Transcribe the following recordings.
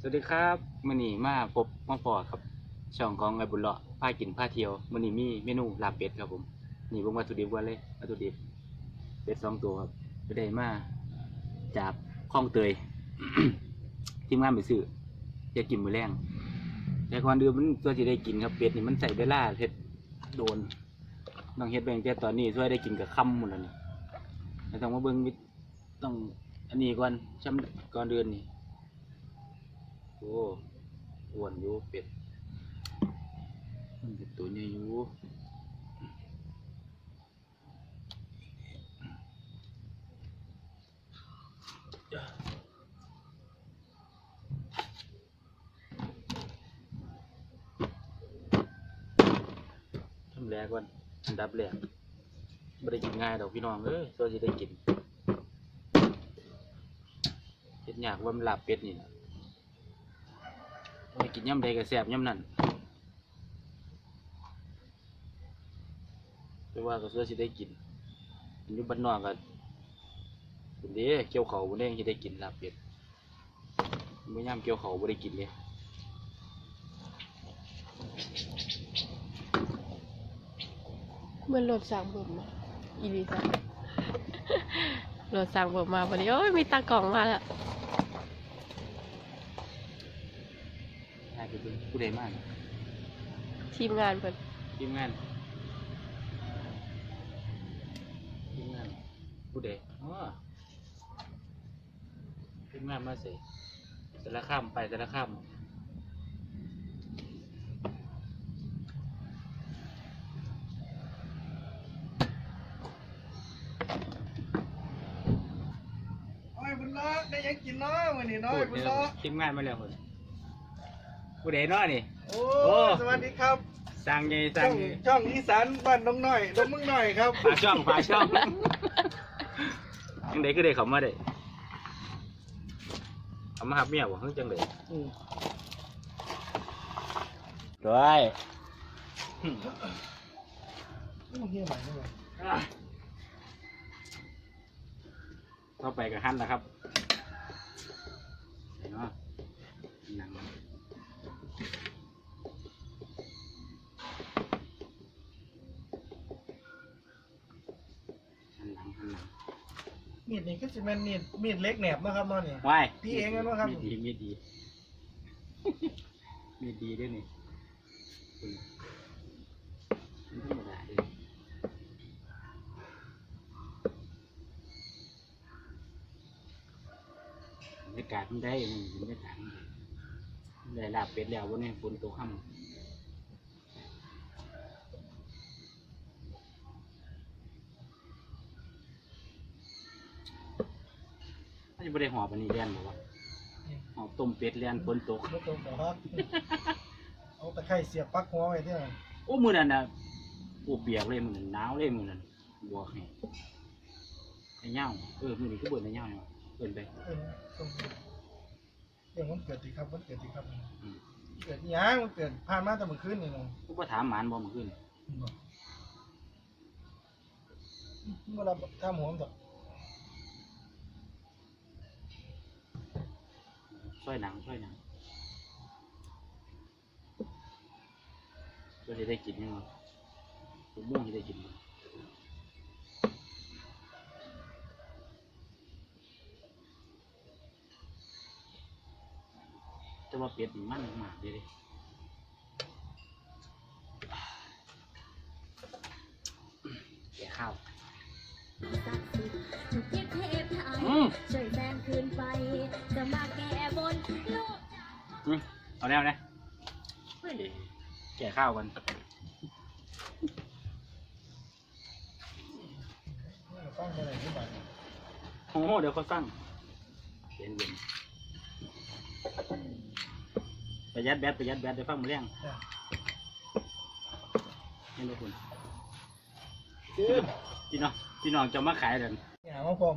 สวัสดีครับมื่อนี้มาพบมาพอครับ ช่องของไอบุญเลาะพากินพาเที่ยวมื่อนี้มีเมนูลาบเป็ดครับผมนี่เบิ่งวัตถุดิบก่อนเลยวัตถุดิบเป็ดสองตัวครับไปได้มาจากคลองเตย ทีมงานไปซื้อจะกินมือแรงแต่ก่อนเดือนมันตัวที่ได้กินครับเป็ดนี่มันใส่เวลาเฮ็ดโดนต้องเฮ็ดไปตั้งแต่ตอนนี้ช่วยได้กินกับค่ำหมดแล้วนี่แล้วต้องมาเบิ่งต้องอันนี้ก่อนช้ำก่อนเดือนนี่ โอ้อ้วนอยู่เป็ดมันเป็นตัวใหญ่อยู่ทำแรกก่อนอันดับแรกไม่ได้กินง่ายดอกพี่น้องเอ้ยตัวจะได้กินเห็ดยากว่ามันลาบเป็ดนี่นะ กินย่ำใดก็แซ่บย่ำนั่นแต่ว่าก็เสื้อสิได้กินอันอยู่บ้านนอกก็เป็นเด้เกี่ยวเขาบ่ได้สิได้กินลาบเป็ดบ่ย่ำเกี่ยวเขาบ่ได้กินเลยเมื่อนรถสั่งผมมาอีลีจ้ะรถสั่งผมมาพอดีโอ้ยมีตากล่องมาแล้ว น่าจะเป็นผู้ใดมากทีมงานเพิ่นทีมงานทีมงานผู้ใดอ๋อทีมงานมาใส่สารคามไปสารคามโอ้ยบุญล้อได้ยังกินเนาะวันนี้เนาะพูดบุญเด้ล้ออทีมงานมาแล้วคน ผู้ใดเนาะนี่ โอ้โอ้ สวัสดีครับสั่งไงช่สั่องงไงช่องอีสานบ้านน้องน้อยน้องมึงน้อยครับฝาช่องฝาช่องจังไดคือได้เขามาได้เขามาหับเมียบ่เฮ้ยจังไดอืมด้วยมึงเฮียใหม่ด้วยเข้าไปกับฮั่นนะครับเห็นเนาะหนังหั มีดนี่ก็จะเป็นมีดมีดเล็กแหนบนะครับเนาะนี่วายพี่เองกันวะครับ มีดีมีดี มีดีด้วยนี่อืมมันธรรมดาเลยบรรยากาศมันได้มันบรรยากาศมันได้ได้ลาบเป็ดแล้ววันนี้ฝนตกค่ำมันจะ ไม่ได้หอบอันนี้เลียนหรอวะหอบต้มเป็ดเลียนฝนตกรถตรงต่อครับเอาตะไคร้เสียบปลั๊กหัวไว้ที่ไหนโอ้มือนั่นน่ะโอ้เปียกเลยมือนั่นหนาวเลยมือนั่นบวกให้ไอ้เหย้าเออมือนี้ก็เบิดไอ้เหย้าเนาะเบิดไปเออส่งเรื่องมันเกิดดีครับมันเกิดดีครับอืมเกิดอีหยังมันเกิดผ่านมาแต่เมื่อคืนนี่เนาะกูบ่ถามหมานบ่เมื่อคืนเมื่อเราทำหัวมันต่อช่ วยหนังช่วยหนังก็จะได้กินยังไงผมม่วงจะได้กินบ่แต่ว่าเป็ดนี่มันมากเลยเด้แก่ข้าวศักดิ์สิทธิ์จุดเทพเทพไทยอืม ช่วยแฟนคืนไปจะมาแก้บนลูก อืมเอาแนวนะเฮ้ยแก่ข้าวกันฟังไปไหนที่บ้านโอ้โหเดี๋ยวเขาสั่งเย็นเย็นประหยัดแบตประหยัดแบตเดี๋ยวฟังมาเรื่องจ้ะนี่ทุกคนคือพี่น้องพี่น้องจะมาขายกันหามาพร้อม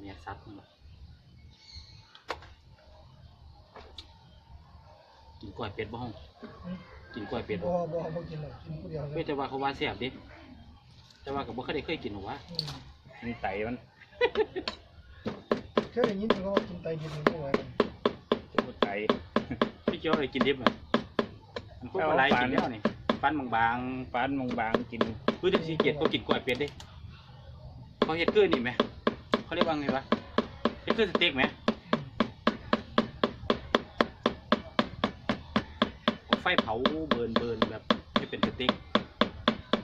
เนี่ยซับนี่ล่ะกินกล้วย เป็ดบ้องอืมกินกล้วยเป็ดบ่บ่บ่กินหรอกกินผู้เดียวเลเฮ้ยยแต่ว่าเขาว่าแซ่บดิแต่ว่าก็บ่เคยได้เคยกินหรอกวะอืมมันไตมันเคยได้ยินเขาว่ากินไตดิบมันก็ไหวกันตัวไต พี่เกียวเลยกินดิบอะมันพวกอะไรกินแล้วนี่ฟันบางฟันบางๆกินๆเฮ้ยเด็กสีเกียรติเขากินกล้วยเป็ดดิเขาเฮ็ดคือนี่ไหมเขาเรียกว่าไงวะเฮ็ดคือสเต็กไหม ไฟเผาเบิร์นเบิร์นแบบให้เป็นสเต็ก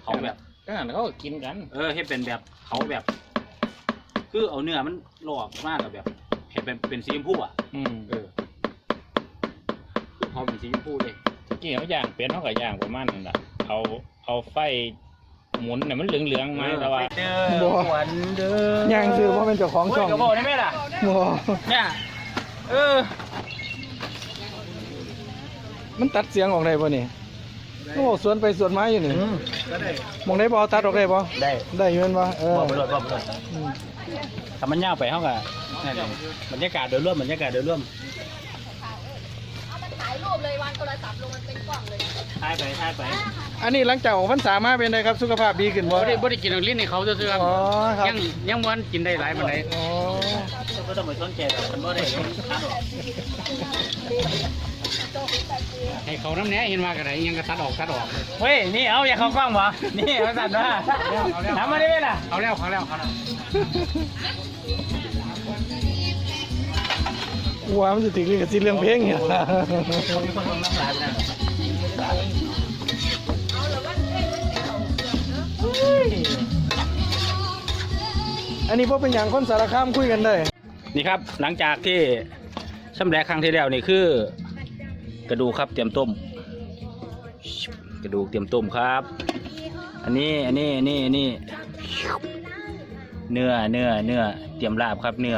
เผาแบบ ก็หันเขาก็กินกัน เออให้เป็นแบบเขาแบบ คือเอาเนื้อมันลอกมากกับแบบเห็นเป็นเป็นสีชมพูอะอืมเออคือเขาเป็นสีชมพูเลยกี่เขาย่างเป็นเขาก็ย่างประมาณนั้นแหละเอาเอาไฟหมุนเนี่ยมันเหลืองๆมแต่ว่าเด้อหวนเด้อย่างซื้อเพราะเป็นเจ้าของโอ้ช่ยองกระบอกได้ไหมล่ะบ่ เนี่ยเออ มันตัดเสียงออกได้ป่ะนี่โอ้สวนไปสวนมาอยู่นี่ก็ได้มองได้บ่ตัดออกได้บ่ได้ได้อยู่แม่นบ่เออบอกไปเลยบอกไปเลยอืมถ้ามันยาวไปเขาก็นั่นเองบรรยากาศโดยรวมบรรยากาศโดยรวมเอามันถ่ายรูปเลยวางโทรศัพท์ลงมันเป็นกล้องเลยถ่ายไปถ่ายไป อันนี้หลังจากออกพรรษามาเป็นไงครับ สุขภาพดีขึ้นบ่บ่ได้บ่ได้กินเอาลิ้นให้เขาซื่อๆครับอ๋อครับยังยังบ่ทันกินได้หลายปานใดอ๋อก็ต้องไปสนใจแต่มันบ่ได้เลย ให้เขาน้ำแหน่เห็นว่าก็ได้ยังก็ตัดออกตัดออก เฮ้ย นี่เอาอย่าเข้ากล้องบ่นี่เอาสั่นว่าทำมาได้ไหมล่ะเอาแล้วเขาแล้วเขาแล้วว่ามันจะถึงกับสิเรื่องเพลงเนี่ยมีคนลงน้ำลายไปนะอันนี้พวกเป็นอย่างคนสารคามคุยกันได้ นี่ครับ หลังจากที่ชำแหละครั้งที่แล้วนี่คือ กระดูกครับเตรียมต้ม กระดูกเตรียมต้มครับ อันนี้อันนี้อันนี้อันนี้เนื้อเนื้อเนื้อเตรียมลาบครับเนื้อ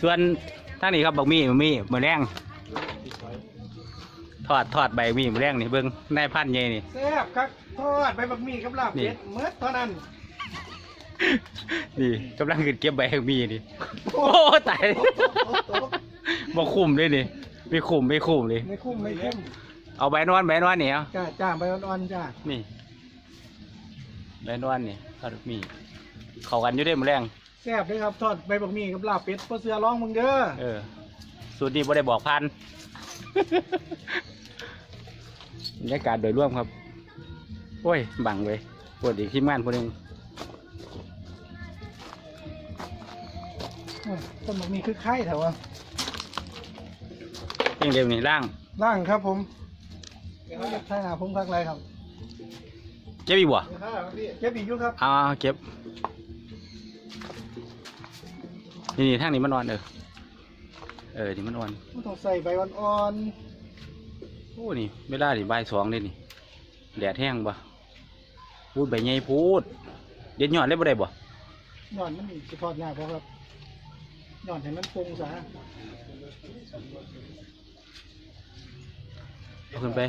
ส่วนทางนี้ครับบักมี่บักมี่มือแรงทอดทอดใบมี่มือแรงนี่เบิ้งนายพันธุ์ใหญ่นี่แซ่บครับทอดใบบักหมี่กับลาบเป็ดเมื่อเท่านั้นนี่กำลังขึ้นเก็บใบบักมี่นี่โอ้ตายบ่คุ้มเลยนี่ ไม่คุ้มไม่คุ้มเลย ไม่คุ้มไม่คุ้มเอาใบนอนใบนอนนี่เอาจ้าจ้าใบอ่อนๆจ้านี่ใบนอนนี่ทอดบักมี่เข้ากันอยู่ได้มือแรงแซ่บเลยครับทอดใบบักหมี่กับลาบเป็ดพอเสือร้องมึงเด้อเออสูตรนี้บ่ได้บอกพันบรรยากาศโดยรวมครับ โอ้ย บังเลยปวดอีกทีมงานคนหนึ่งโอ้ยต้นบักหมี่คือไข่แถวอะ เพียงเดียวนี่ล่างล่างครับผมเดี๋ยวเขาจะใช้หาผมพักไรครับเก็บอีกบ่เก็บอีกอยู่ครับเอาเอาเก็บนี่นี่ทางนี้มันนอนเออเออนี่มันนอนมันต้องใส่ใบอ่อนโอ้นี่เวลานี่บ่ายสองเลยนี่แดดแห้งบ่พูดใบใหญ่พูดเด็ดยอดได้บ่ได้บ่ๆหย่อนมันอีกจะทอดยากเพราะครับหย่อนให้มันปรุงซะเอา ขึ้นไป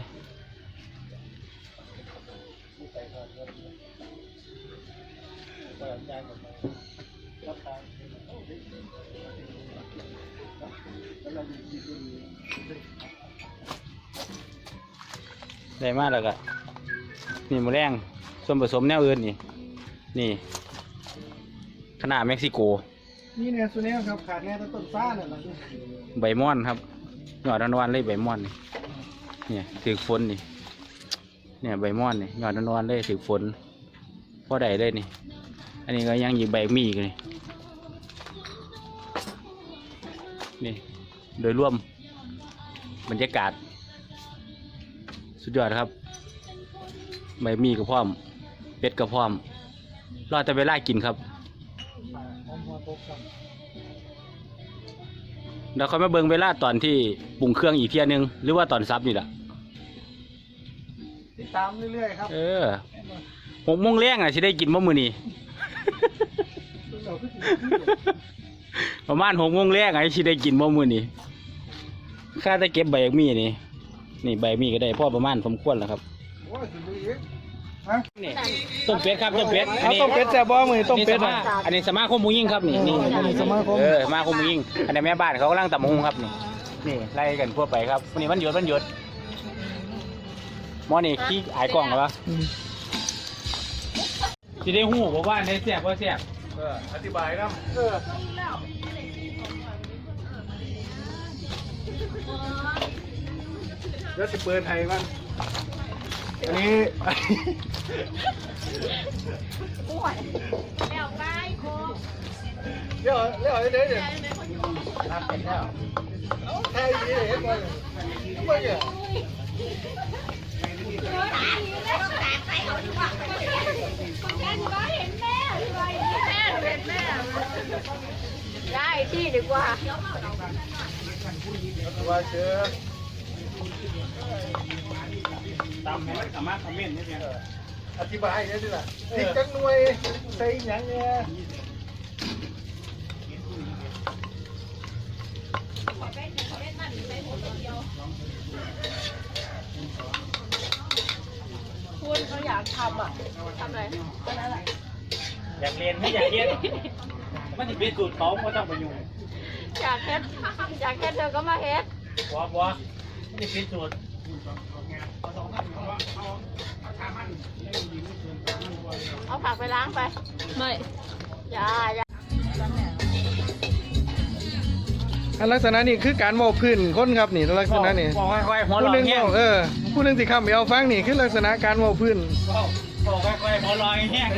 ได้มากแล้วก็นี่หมูแรงส่วนผสมแนวอื่นนี่ นี่ ขนาดเม็กซิโก นี่เนี่ยสุเนี้ยครับขาดแน่แต่ต้นฟ้าเนี่ยนะใบม่อนครับยอดนวลๆเลยใบม่อนนี่ เนี่ยถือฝนนี่ เนี่ยใบม่อนนี่ยอดนวลๆเลยถือฝนพ่อได้เลยนี่ อันนี้ก็ยังอยู่ใบมีอีกนี่นี่ โดยรวมบรรยากาศ สุดยอดครับ ใบมีก็พร้อม เป็ดก็พร้อม รอแต่เวลากินครับหอมหัวตกครับเดี๋ยวเขามาเบิ่งเวลาตอนที่ปรุงเครื่องอีกเที่ยหนึง หรือว่าตอนซับนี่แหละ ติดตามเรื่อยๆครับเออหกโมงแรงอะสิได้กินบ่มื้อนี้เราขึ้นประมาณหกโมงแรกไอ้สิได้กินบ่มื้อนี้ค่าจะเก็บใบมีนี่ นี่ใบมีก็ได้พอประมาณสมควรแล้วครับโอ้ยสุดยอดฮะนี่ต้มเป็ดครับต้มเป็ดเอาต้มเป็ดแซ่บบ่มือต้มเป็ดนี่สอะมาอันนี้สมาคมผู้หญิงครับนี่นี่อันนี้สมาคมเออสมาคมผู้หญิงอันนี้แม่บ้านเขากำลังตำบักหุงครับนี่นี่ไล่กันทั่วไปครับวันนี้วันหยุดวันหยุด หมอนี่ขี้อายกล้องเหรอวะอืมสิได้ฮู้บ่ว่าได้แซ่บบ่แซ่บเอออธิบายนะเออเดี๋ยวจะเปิดให้มันอันนี้แล้วไปโคเดี๋ยวเดี๋ยวเดี๋ยวเดี๋ยวทำเป็นแล้วใช่ดีเลยเห็นไหมไม่เนี่ย ได้ที่ดีกว่าว่าเจอตามให้มันสามารถคอมเมนต์ได้แม่อธิบายได้ดิล่ะพริกจังหน่วยใส่หยังเนี่ย คุณเขาอยากทำอะทำอะไรก็นั่นแหละอยากเรียนไม่อยากเรียนมันสิเป็นสูตรเขาบ่ต้องไปยุ่งอยากเฮ็ดอยากเฮ็ดเธอก็มาเฮ็ดบ่บ่มันสิเป็นสูตรเอาผักไปล้างไป ไม่ อย่าอย่า อันลักษณะนี้คือการเมาพื้นคนครับนี่ลักษณะนี้บอกค่อยๆหัวผู้เร้อหนึงแห้งบอกเออผู้หนึงสิคำเอาฟังนี่คือลักษณะการเมาพื้นบอกค่อยๆหัวเร้อแห้ง